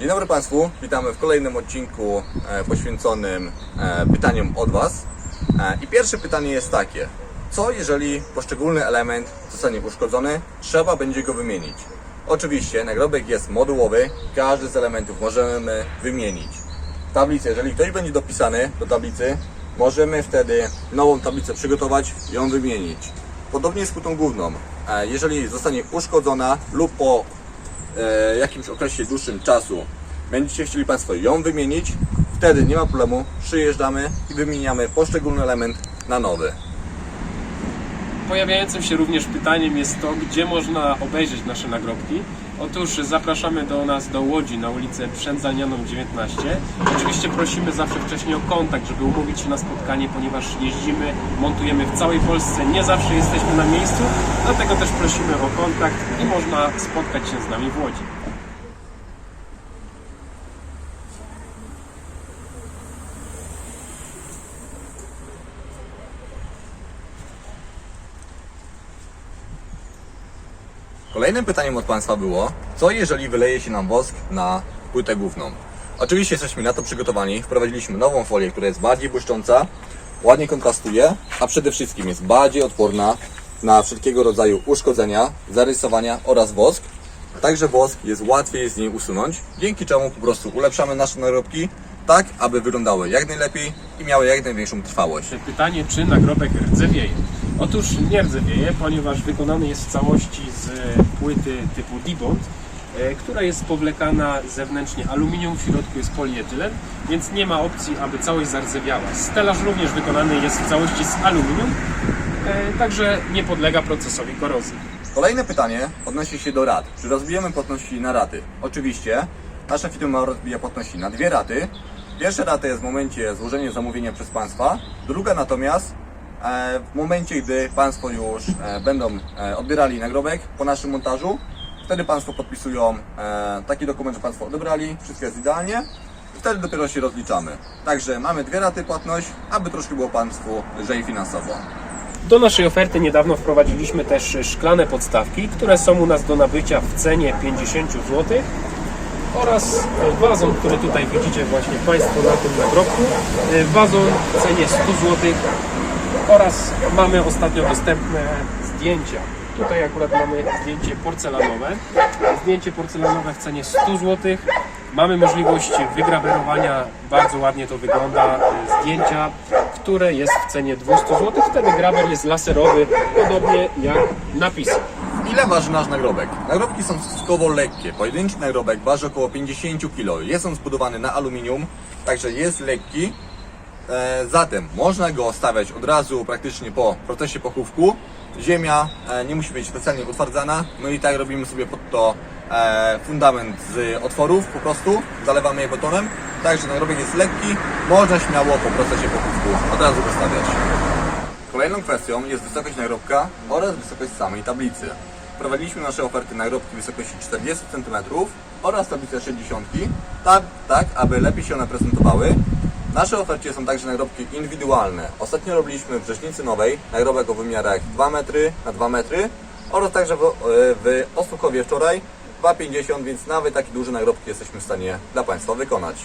Dzień dobry Państwu, witamy w kolejnym odcinku e, poświęconym e, pytaniom od Was. E, I pierwsze pytanie jest takie. Co jeżeli poszczególny element zostanie uszkodzony, trzeba będzie go wymienić? Oczywiście nagrobek jest modułowy, każdy z elementów możemy wymienić. Tablicę, jeżeli ktoś będzie dopisany do tablicy, możemy wtedy nową tablicę przygotować i ją wymienić. Podobnie jest z płytą główną. Jeżeli zostanie uszkodzona lub po e, jakimś okresie dłuższym czasu będziecie chcieli Państwo ją wymienić, wtedy nie ma problemu, przyjeżdżamy i wymieniamy poszczególny element na nowy. Pojawiającym się również pytaniem jest to, gdzie można obejrzeć nasze nagrobki. Otóż zapraszamy do nas do Łodzi na ulicę Przędzalnianą 19. Oczywiście prosimy zawsze wcześniej o kontakt, żeby umówić się na spotkanie, ponieważ jeździmy, montujemy w całej Polsce, nie zawsze jesteśmy na miejscu, dlatego też prosimy o kontakt i można spotkać się z nami w Łodzi. Kolejnym pytaniem od Państwa było, co jeżeli wyleje się nam wosk na płytę główną? Oczywiście jesteśmy na to przygotowani, wprowadziliśmy nową folię, która jest bardziej błyszcząca, ładnie kontrastuje, a przede wszystkim jest bardziej odporna na wszelkiego rodzaju uszkodzenia, zarysowania oraz wosk. Także wosk jest łatwiej z niej usunąć, dzięki czemu po prostu ulepszamy nasze nagrobki tak, aby wyglądały jak najlepiej i miały jak największą trwałość. Pytanie, czy nagrobek rdzewieje? Otóż nie rdzewieje, ponieważ wykonany jest w całości z płyty typu Dibond, e, która jest powlekana zewnętrznie aluminium, w środku jest polietylen, więc nie ma opcji, aby całość zardzewiała. Stelaż również wykonany jest w całości z aluminium, e, także nie podlega procesowi korozji. Kolejne pytanie odnosi się do rat. Czy rozbijamy płatności na raty? Oczywiście. Nasza firma rozbija płatności na dwie raty. Pierwsza rata jest w momencie złożenia zamówienia przez Państwa. Druga natomiast e, w momencie, gdy Państwo już e, będą e, odbierali nagrobek po naszym montażu. Wtedy Państwo podpisują e, taki dokument, że Państwo odebrali, wszystko jest idealnie. I wtedy dopiero się rozliczamy. Także mamy dwie raty płatność, aby troszkę było Państwu lżej finansowo. Do naszej oferty niedawno wprowadziliśmy też szklane podstawki, które są u nas do nabycia w cenie 50 zł oraz wazon, który tutaj widzicie właśnie Państwo na tym nagrobku. Wazon w cenie 100 zł oraz mamy ostatnio dostępne zdjęcia. Tutaj akurat mamy zdjęcie porcelanowe. Zdjęcie porcelanowe w cenie 100 zł. Mamy możliwość wygrawerowania, bardzo ładnie to wygląda, zdjęcia, które jest w cenie 200 zł. Wtedy grawer jest laserowy, podobnie jak napisy. Ile waży nasz nagrobek? Nagrobki są stosunkowo lekkie. Pojedynczy nagrobek waży około 50 kg. Jest on zbudowany na aluminium, także jest lekki. E, zatem można go stawiać od razu praktycznie po procesie pochówku. Ziemia e, nie musi być specjalnie utwardzana. My i tak robimy sobie pod to e, fundament z otworów po prostu. Zalewamy je betonem. Także nagrobek jest lekki. Można śmiało po procesie pochówku od razu go stawiać. Kolejną kwestią jest wysokość nagrobka oraz wysokość samej tablicy. Wprowadziliśmy nasze oferty nagrobki wysokości 40 cm oraz tablice 60 tak, tak, aby lepiej się one prezentowały. W naszej ofercie są także nagrobki indywidualne. Ostatnio robiliśmy w Brzeźnicy Nowej nagrobek o wymiarach 2 metry na 2 metry oraz także w, w Osłuchowie wczoraj 2,50, więc nawet takie duże nagrobki jesteśmy w stanie dla Państwa wykonać.